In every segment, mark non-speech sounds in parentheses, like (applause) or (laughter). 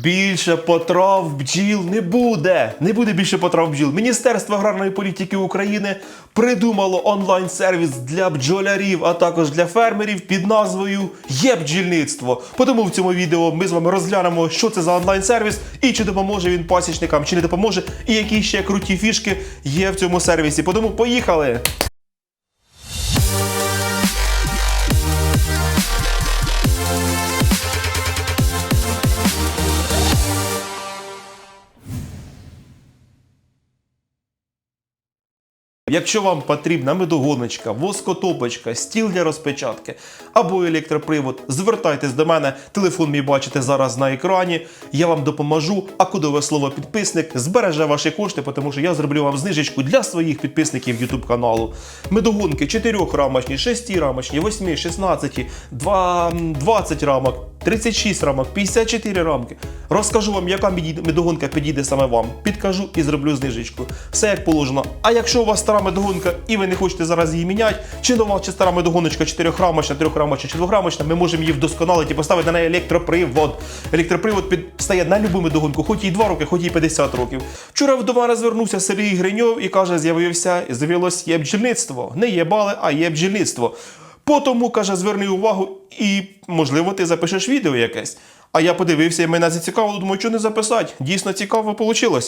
Більше потрав бджіл не буде. Не буде більше потрав бджіл. Міністерство аграрної політики України придумало онлайн-сервіс для бджолярів, а також для фермерів під назвою Є бджільництво. Тому в цьому відео ми з вами розглянемо, що це за онлайн-сервіс і чи допоможе він пасічникам, чи не допоможе, і які ще круті фішки є в цьому сервісі. Тому поїхали! Якщо вам потрібна медогоночка, воскотопочка, стіл для розпечатки або електропривод, звертайтесь до мене. Телефон мій бачите зараз на екрані. Я вам допоможу. А кодове слово підписник збереже ваші кошти, тому що я зроблю вам знижечку для своїх підписників YouTube каналу. Медогонки 4 рамочні, 6 рамочні, 8, 16, 2, 20 рамок. 36 рамок, 54 рамки. Розкажу вам, яка медогонка підійде саме вам. Підкажу і зроблю знижечку. Все як положено. А якщо у вас стара медогонка і ви не хочете зараз її міняти, чи нова чи стара медогоночка 4-рамочна, 3-рамочна чи 2-рамочна, ми можемо її вдосконалити і поставити на неї електропривод. Електропривод підстає на любу медогонку, хоч їй 2 роки, хоч їй 50 років. Вчора до мене звернувся Сергій Гриньов і каже, з'явився, з'явилось є бджільництво. Не є бали, а є бджільництво. Потому, каже, зверни увагу і, можливо, ти запишеш відео якесь. А я подивився, і мене зацікавило, думаю, що не записати. Дійсно цікаво вийшло.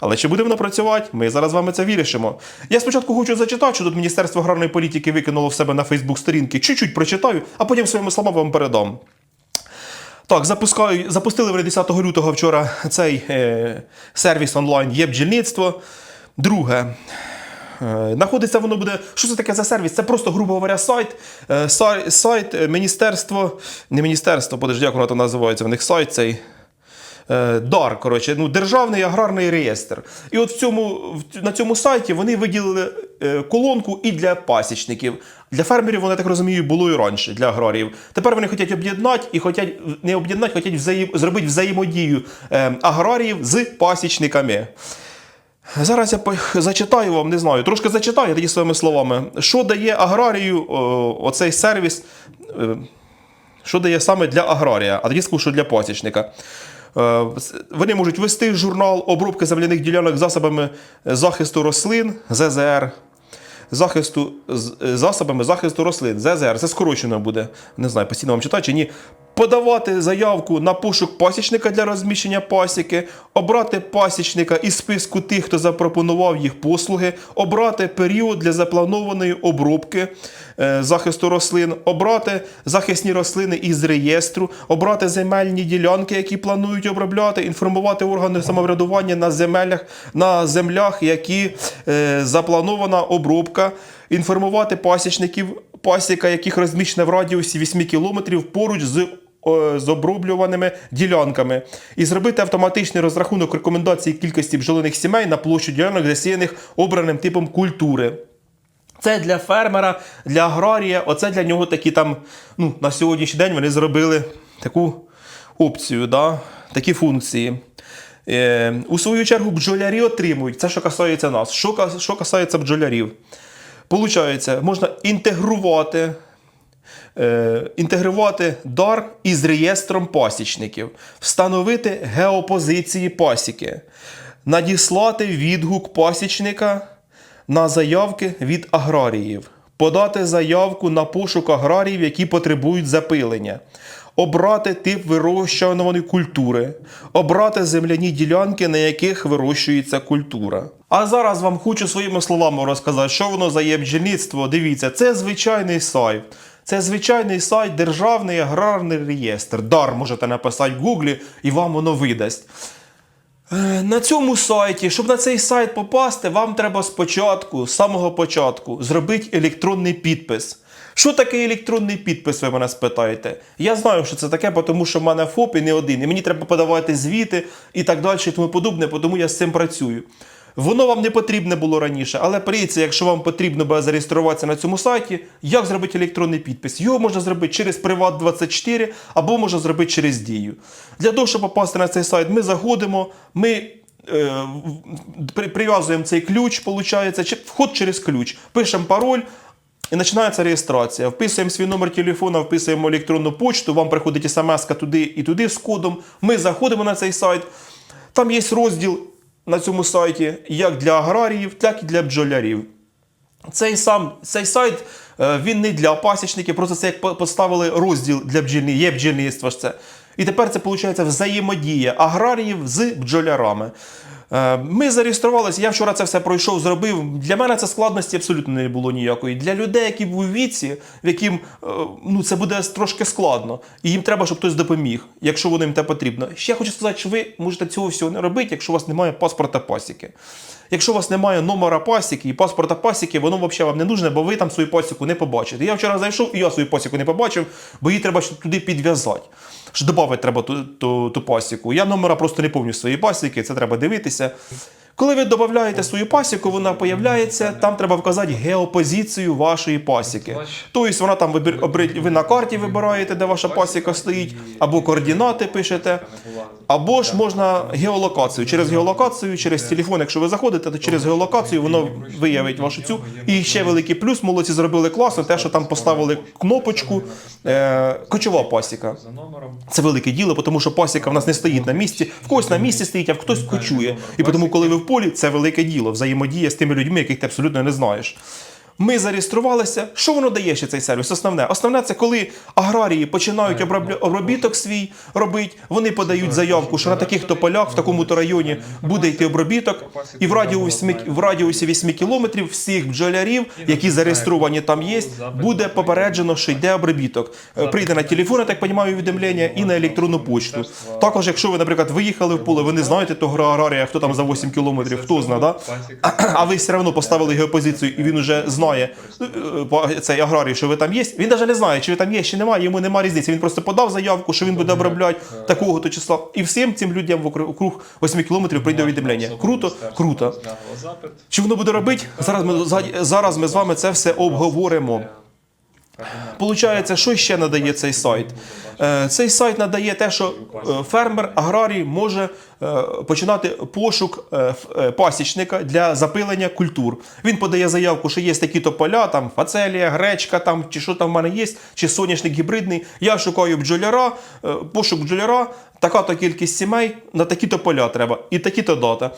Але чи буде воно працювати, ми зараз з вами це вирішимо. Я спочатку хочу зачитати, що тут Міністерство аграрної політики викинуло в себе на Фейсбук сторінки. Чуть-чуть прочитаю, а потім своїми словами вам передам. Так, запускаю, запустили вони 10 лютого вчора цей е, сервіс онлайн є бджільництво. Друге. Е, Знаходиться воно буде. Що це таке за сервіс? Це просто, грубо говоря, сайт. Е, Сайт е, міністерство. Не міністерство, подожди, як воно там називається. В них сайт цей. Дар, коротше, ну, державний аграрний реєстр. І от в цьому, на цьому сайті вони виділили колонку і для пасічників. Для фермерів, вони, так розумію, було і раніше, для аграріїв. Тепер вони хочуть об'єднати і хочуть не об'єднати, хочуть взаєм, зробити взаємодію аграріїв з пасічниками. Зараз я зачитаю вам, не знаю, трошки зачитаю тоді своїми словами. Що дає аграрію о, оцей сервіс, е, що дає саме для аграрія, а тоді скажу, що для пасічника. Е, Вони можуть вести журнал обробки земляних ділянок засобами захисту рослин ЗЗР. Захисту е, засобами захисту рослин ЗЗР. Це скорочено буде. Не знаю, постійно вам читаю чи ні. Подавати заявку на пошук пасічника для розміщення пасіки, обрати пасічника із списку тих, хто запропонував їх послуги, обрати період для запланованої обробки е, захисту рослин, обрати захисні рослини із реєстру, обрати земельні ділянки, які планують обробляти, інформувати органи самоврядування на земелях, на землях, які е, запланована обробка, інформувати пасічників, пасіка, яких розміщена в радіусі 8 км поруч з з оброблюваними ділянками і зробити автоматичний розрахунок рекомендацій кількості бджолиних сімей на площу ділянок, засіяних обраним типом культури. Це для фермера, для аграрія, оце для нього такі там, ну, на сьогоднішній день вони зробили таку опцію, да? такі функції. Е, у свою чергу бджолярі отримують, це що касається нас. Що, що касається бджолярів? Получається, можна інтегрувати е, інтегрувати дар із реєстром пасічників, встановити геопозиції пасіки, надіслати відгук пасічника на заявки від аграріїв, подати заявку на пошук аграріїв, які потребують запилення. Обрати тип вирощуваної культури, обрати земляні ділянки, на яких вирощується культура. А зараз вам хочу своїми словами розказати, що воно за є бджільництво. Дивіться, це звичайний сайт. Це звичайний сайт Державний аграрний реєстр. Дар можете написати в Гуглі і вам воно видасть. Е, На цьому сайті, щоб на цей сайт попасти, вам треба спочатку, з самого початку, зробити електронний підпис. Що таке електронний підпис, ви мене спитаєте? Я знаю, що це таке, тому що в мене ФОП і не один. І мені треба подавати звіти і так далі, і тому подобне, тому я з цим працюю. Воно вам не потрібне було раніше, але прийдеться, якщо вам потрібно буде зареєструватися на цьому сайті, як зробити електронний підпис? Його можна зробити через Приват24 або можна зробити через Дію. Для того, щоб попасти на цей сайт, ми заходимо, ми е, прив'язуємо цей ключ, виходить, вход через ключ, пишемо пароль. І починається реєстрація. Вписуємо свій номер телефона, вписуємо електронну почту, вам приходить смс туди і туди з кодом. Ми заходимо на цей сайт. Там є розділ на цьому сайті як для аграріїв, так і для бджолярів. Цей сам цей сайт е, він не для пасічників, просто це як поставили розділ для бджільні, є бджільництво ж це. І тепер це виходить взаємодія аграріїв з бджолярами. Е, Ми зареєструвалися, я вчора це все пройшов, зробив. Для мене це складності абсолютно не було ніякої. Для людей, які в віці, в яким е, ну, це буде трошки складно, і їм треба, щоб хтось допоміг, якщо воно їм те потрібно. Ще хочу сказати, що ви можете цього всього не робити, якщо у вас немає паспорта пасіки. Якщо у вас немає номера пасіки і паспорта пасіки, воно взагалі вам не нужне, бо ви там свою пасіку не побачите. Я вчора зайшов і я свою пасіку не побачив, бо її треба туди підв'язати. Що додати треба ту, ту, ту пасіку. Я номера просто не пам'ятаю своєї пасіки, це треба дивитися. Коли ви додаєте свою пасіку, вона появляється, там треба вказати геопозицію вашої пасіки. Тобто вона там ви на карті вибираєте, де ваша пасіка стоїть, або координати пишете. Або ж можна геолокацію. Через геолокацію, через телефон, якщо ви заходите, то через геолокацію воно виявить вашу цю. І ще великий плюс, молодці зробили класно, те, що там поставили кнопочку е, кочова пасіка. Це велике діло, тому що пасіка в нас не стоїть на місці, в когось на місці стоїть, а в хтось кочує. І тому, коли ви в полі, це велике діло, взаємодія з тими людьми, яких ти абсолютно не знаєш. Ми зареєструвалися. Що воно дає ще цей сервіс? Основне, основне це коли аграрії починають обробля- обробіток свій робити. Вони подають заявку, що на таких-то полях, в такому-то районі буде йти обробіток, і в радіусі, в радіусі 8 кілометрів всіх бджолярів, які зареєстровані там є, буде попереджено, що йде обробіток. Е, Прийде на телефон, я так розумію, повідомлення, і на електронну почту. Також, якщо ви, наприклад, виїхали в поле, ви не знаєте того аграрія, хто там за 8 кілометрів, хто знає, да? а ви все одно поставили геопозицію, і він вже знає е, е, цей аграрій, що ви там є. Він навіть не знає, чи ви там є, чи немає, йому немає різниці. Він просто подав заявку, що він буде обробляти такого то числа. І всім цим людям вокруг 8 кілометрів прийде повідомлення. Круто, круто. Чи воно буде робити? Зараз ми зараз ми з вами це все обговоримо. Получається, що ще надає цей сайт? Е, Цей сайт надає те, що е, фермер, аграрій може е, починати пошук пасічника для запилення культур. Він подає заявку, що є такі-то поля, там фацелія, гречка, там чи що там в мене є, чи соняшник гібридний. Я шукаю бджоляра, пошук бджоляра, така-то кількість сімей, на такі-то поля треба, і такі-то дата.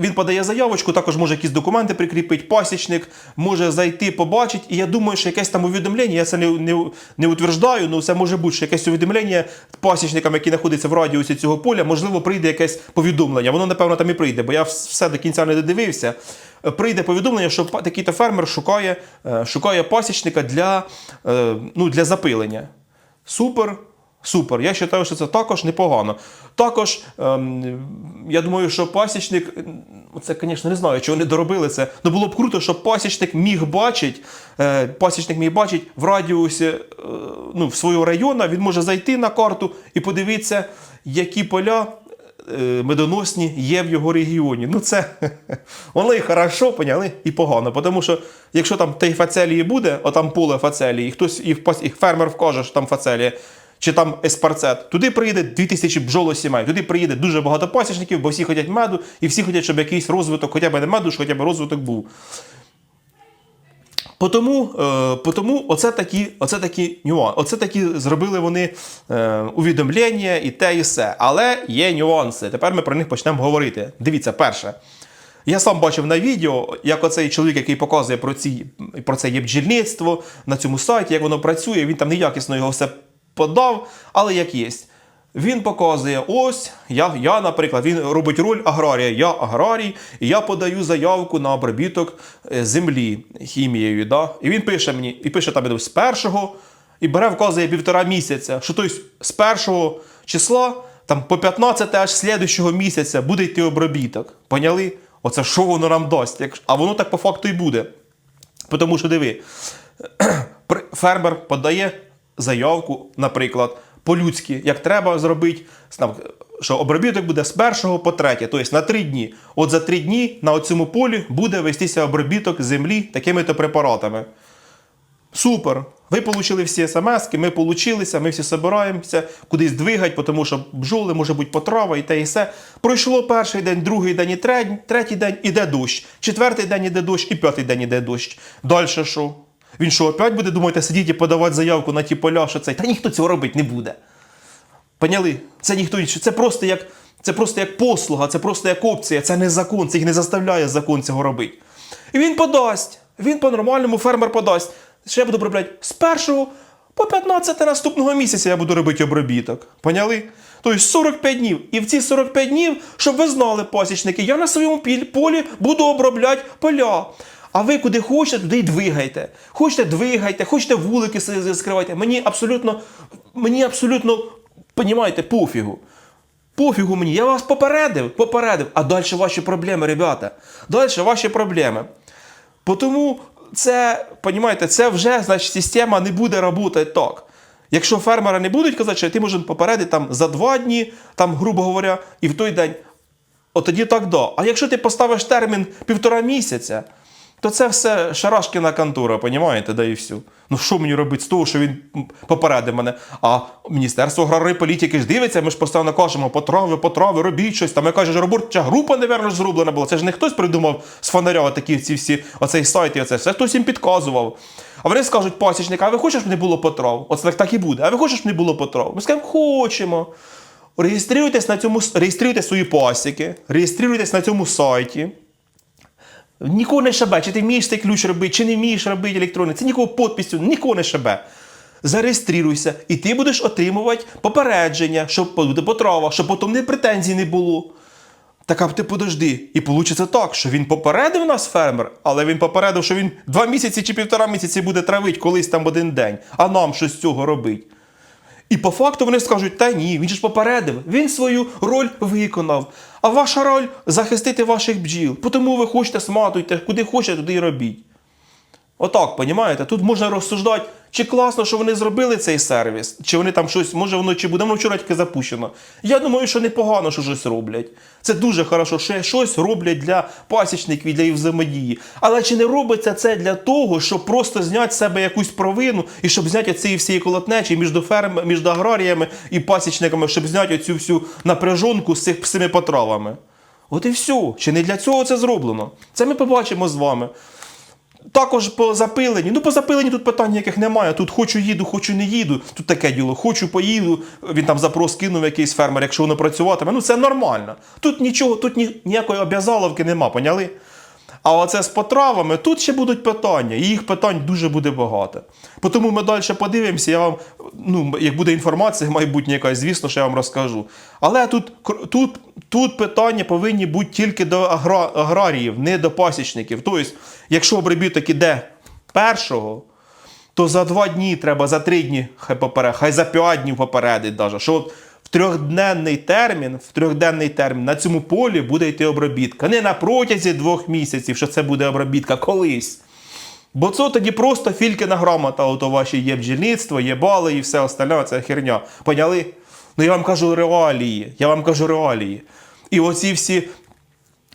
Він подає заявочку, також може якісь документи прикріпити, пасічник може зайти, побачити. І я думаю, що якесь там увідомлення, я це не, не, не утверждаю, але це може бути, що якесь увідомлення пасічникам, які знаходяться в радіусі цього поля, можливо, прийде якесь повідомлення. Воно, напевно, там і прийде, бо я все до кінця не додивився. Е, Прийде повідомлення, що такий-то фермер шукає, е, шукає пасічника для, е, ну, для запилення. Супер. Супер. Я вважаю, що це також непогано. Також, ем, я думаю, що пасічник, це, звісно, не знаю, чи вони доробили це. але було б круто, щоб пасічник міг бачити, е, пасічник міг бачити в радіусі е, ну, в свого району, він може зайти на карту і подивитися, які поля е, медоносні є в його регіоні. Ну, це (laughs) воно і хорошо, поняли, і погано. Тому що якщо там tej фацелії буде, отам поле фацелії, і хтось і, і фермер вкаже, що там фацелія, чи там еспарцет, туди приїде 2000 бджолосімей, туди приїде дуже багато пасічників, бо всі хочуть меду, і всі хочуть, щоб якийсь розвиток, хоча б не меду, хоча б розвиток був. Потому, е, потому оце такі, оце такі нюанси. Оце такі зробили вони е, увідомлення і те, і все. Але є нюанси. Тепер ми про них почнемо говорити. Дивіться, перше. Я сам бачив на відео, як оцей чоловік, який показує про, ці, про це є бджільництво на цьому сайті, як воно працює. Він там неякісно його все подав, але як є. Він показує, ось я, я, наприклад, він робить роль аграрія. Я аграрій, і я подаю заявку на обробіток е, землі хімією. Да? І він пише мені, і пише там з першого, і бере, вказує півтора місяця, що тобто з першого числа там по 15 аж слідущого місяця буде йти обробіток. Поняли? Оце що воно нам дасть? А воно так по факту і буде. Тому що диви, (clears throat) фермер подає заявку, наприклад, по-людськи, як треба зробити, що обробіток буде з першого по третє, тобто на три дні. От за три дні на цьому полі буде вестися обробіток землі такими-то препаратами. Супер. Ви отримали всі смс, ми получилися, ми всі збираємося кудись двигати, тому що бджоли, може бути потрава і те і все. Пройшло перший день, другий день і третій, день іде дощ. Четвертий день іде дощ і п'ятий день іде дощ. Далі що? Він що, опять буде, думаєте, сидіти і подавати заявку на ті поля, що цей? Та ніхто цього робити не буде. Поняли? Це ніхто інший. Це просто як, це просто як послуга, це просто як опція, це не закон, це їх не заставляє закон цього робити. І він подасть. Він по-нормальному фермер подасть. Що я буду обробляти? З першого по 15 наступного місяця я буду робити обробіток. Поняли? Тобто 45 днів. І в ці 45 днів, щоб ви знали, пасічники, я на своєму полі буду обробляти поля. А ви куди хочете, туди й двигайте. Хочете двигайте, хочете вулики скривайте. Мені абсолютно, мені абсолютно, понімаєте, пофігу. Пофігу мені, я вас попередив, попередив. А далі ваші проблеми, ребята. Далі ваші проблеми. Тому це, понімаєте, це вже, значить, система не буде працювати так. Якщо фермера не будуть казати, що ти можеш попередити там за два дні, там, грубо говоря, і в той день, от тоді так да. А якщо ти поставиш термін півтора місяця, то це все шарашкіна контора, понімаєте, да і все. Ну що мені робити з того, що він попередив мене? А Міністерство аграрної політики ж дивиться, ми ж постійно кажемо, потрави, потрави, робіть щось. Там я кажу, що робоча група, ж зроблена була. Це ж не хтось придумав з фонаря такі ці всі, оцей сайт і оце. Все хтось їм підказував. А вони скажуть, пасічник, а ви хочеш, щоб не було потрав? Оце так, так і буде. А ви хочеш, щоб не було потрав? Ми скажемо, хочемо. Реєструйтесь на цьому, реєструйте свої пасіки, реєструйтесь на цьому сайті. Нікого не шабе, чи ти вмієш цей ключ робити, чи не вмієш робити електронний. Це нікого підпису, нікого не шабе. Зареєструйся, і ти будеш отримувати попередження, щоб буде потрава, щоб потім не претензій не було. Так а ти подожди. І вийде так, що він попередив нас фермер, але він попередив, що він два місяці чи півтора місяці буде травити колись там один день, а нам що з цього робить. І по факту вони скажуть, та ні, він ж попередив, він свою роль виконав. А ваша роль захистити ваших бджіл. Тому ви хочете сматуйте, куди хочете, туди і робіть. Отак, понімаєте? Тут можна розсуждати, чи класно, що вони зробили цей сервіс, чи вони там щось, може воно чи буде воно вчора тільки запущено. Я думаю, що непогано, що щось роблять. Це дуже хорошо, що щось роблять для пасічників, для їх взаємодії. Але чи не робиться це для того, щоб просто зняти з себе якусь провину і щоб зняти цієї всієї колотнечі між ферм, між аграріями і пасічниками, щоб зняти оцю всю напряжонку з цих цими потравами? От і все. Чи не для цього це зроблено? Це ми побачимо з вами. Також по запиленні. Ну, по запиленні тут питань ніяких немає. Тут хочу їду, хочу не їду. Тут таке діло. Хочу поїду. Він там запрос кинув якийсь фермер, якщо воно працюватиме. Ну це нормально. Тут нічого, тут ні, ніякої обязаловки нема, поняли? А оце з потравами, тут ще будуть питання, і їх питань дуже буде багато. Тому ми далі подивимося, я вам, ну, як буде інформація, (laughs) майбутня якась, звісно, що я вам розкажу. Але тут, тут, тут питання повинні бути тільки до агра, аграріїв, не до пасічників. Тобто, якщо обробіток іде першого, то за два дні треба, за три дні хай поперед, хай за п'ять днів попередить от в трьохденний термін, в трьохденний термін на цьому полі буде йти обробітка. Не на протязі двох місяців, що це буде обробітка колись. Бо це тоді просто фількина грамота, ото ваші є бджільництво, є бали і все остальне, це херня. Поняли? Ну я вам кажу реалії. Я вам кажу реалії. І оці всі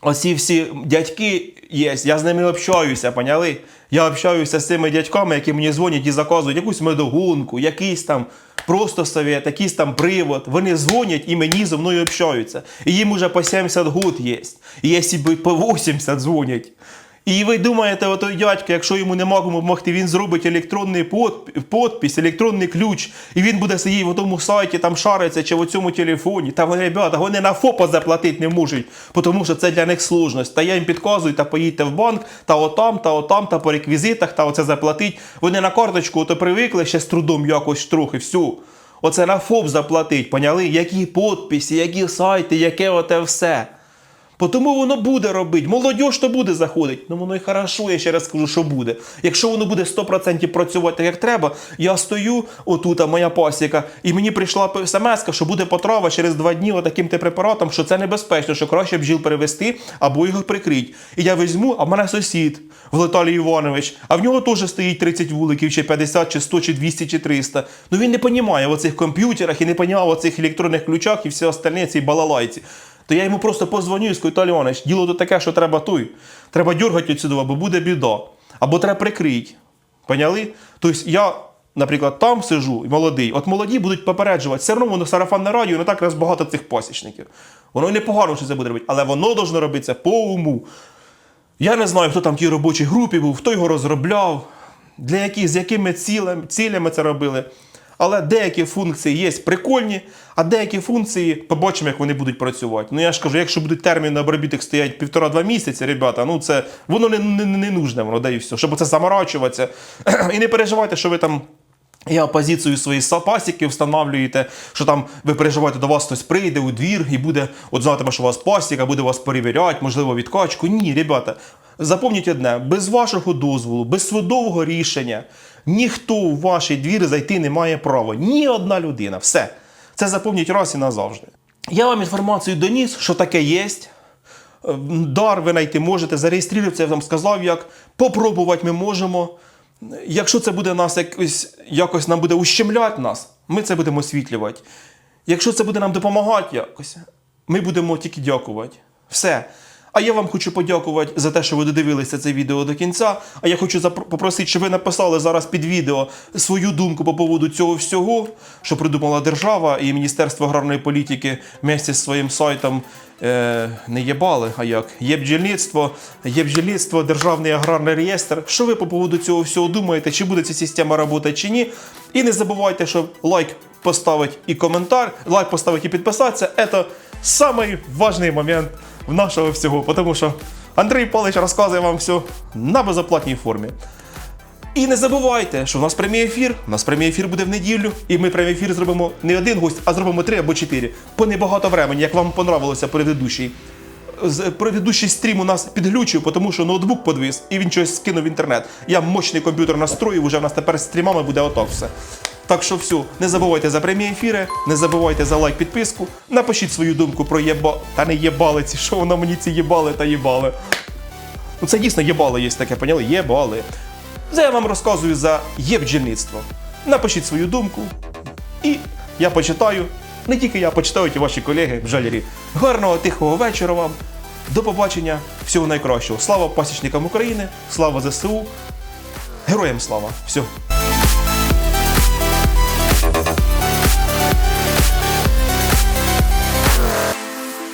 Оці всі дядьки є, я з ними общаюся, поняли? Я общаюся з цими дядьками, які мені дзвонять і заказують якусь медогонку, якийсь там просто совет, якийсь там привод. Вони дзвонять і мені зі мною общаються. І їм уже по 70 год є. І якщо б по 80 дзвонять. І ви думаєте, отой дядько, якщо йому нема кому допомогти, він зробить електронний подп- подпис, електронний ключ, і він буде сидіти в тому сайті, там шариться чи в цьому телефоні. Та вони, ребята, вони на ФОПа заплатити не можуть, тому що це для них сложність. Та я їм підказую, та поїдьте в банк, та отам, та отам, та по реквізитах, та оце заплатить. Вони на карточку ото привикли ще з трудом якось трохи, всю. Оце на ФОП заплатить, поняли? Які подписи, які сайти, яке оте все. Тому воно буде робити. Молодь то буде заходити. Ну воно і хорошо, я ще раз скажу, що буде. Якщо воно буде 100% працювати так, як треба, я стою, отут, а моя пасіка, і мені прийшла смс, що буде потрава через два дні отаким те препаратом, що це небезпечно, що краще бджіл перевести або його прикрити. І я візьму, а в мене сусід Віталій Іванович, а в нього теж стоїть 30 вуликів, чи 50, чи 100, чи 200, чи 300. Ну він не розуміє в оцих комп'ютерах і не розуміє в оцих електронних ключах і все остальне, цій балалайці. То я йому просто позвоню і скажу, Віталій діло то таке, що треба той. Треба дергати відсюди, бо буде біда. Або треба прикрити. Поняли? Тобто я, наприклад, там сижу і молодий. От молоді будуть попереджувати. Все одно воно сарафанне радіо, не так раз багато цих пасічників. Воно і непогано, що це буде робити, але воно должно робитися по уму. Я не знаю, хто там в тій робочій групі був, хто його розробляв. для яких, з якими цілями, цілями це робили. Але деякі функції є прикольні, а деякі функції побачимо, як вони будуть працювати. Ну я ж кажу, якщо будуть терміни обробіток стоять півтора-два місяці, ребята, ну це воно не, не, не нужне, воно да і все. Щоб це заморачуватися. (clears throat) І не переживайте, що ви там. Я позицію свої пасіки встановлюєте, що там ви переживаєте, до вас хтось прийде у двір і буде, от знатиме, що у вас пасіка, буде вас перевіряти, можливо, відкачку. Ні, ребята, запам'ятайте одне, без вашого дозволу, без судового рішення, ніхто у ваш двір зайти не має права. Ні одна людина. Все. Це запам'ятать раз і назавжди. Я вам інформацію доніс, що таке є. Дар ви знайти можете, зареєструватися, я вам сказав, як. Попробувати ми можемо. Якщо це буде нас якось, якось нам буде ущемляти нас, ми це будемо освітлювати. Якщо це буде нам допомагати якось, ми будемо тільки дякувати. Все. А я вам хочу подякувати за те, що ви додивилися це відео до кінця. А я хочу попросити, щоб ви написали зараз під відео свою думку по поводу цього всього, що придумала держава і Міністерство аграрної політики вместе з своїм сайтом е, не єбали, а як? Є бджільництво, є бджільництво, державний аграрний реєстр. Що ви по поводу цього всього думаєте? Чи буде ця система працювати, чи ні? І не забувайте, що лайк поставити і коментар, лайк поставити і підписатися. Це самий важний момент в нашого всього, тому що Андрій Павлович розказує вам все на безоплатній формі. І не забувайте, що в нас прямий ефір. У нас прямий ефір буде в неділю, і ми прямий ефір зробимо не один гость, а зробимо три або чотири. По небагато времени, як вам понравилося предыдущий. Предыдущий стрім у нас підглючив, тому що ноутбук подвис, і він щось скинув в інтернет. Я мощний комп'ютер настроїв, уже в нас тепер з стрімами буде отак все. Так що все, не забувайте за прямі ефіри, не забувайте за лайк, підписку. Напишіть свою думку про єба. Та не єбали ці, що воно мені ці єбали та єбали. Ну це дійсно єбало є таке, поняли? Єбали. Це я вам розказую за єбджільництво. Напишіть свою думку, і я почитаю. Не тільки я почитають і ваші колеги в бджолярі. Гарного тихого вечора вам. До побачення. Всього найкращого. Слава пасічникам України, слава ЗСУ. Героям слава. Все.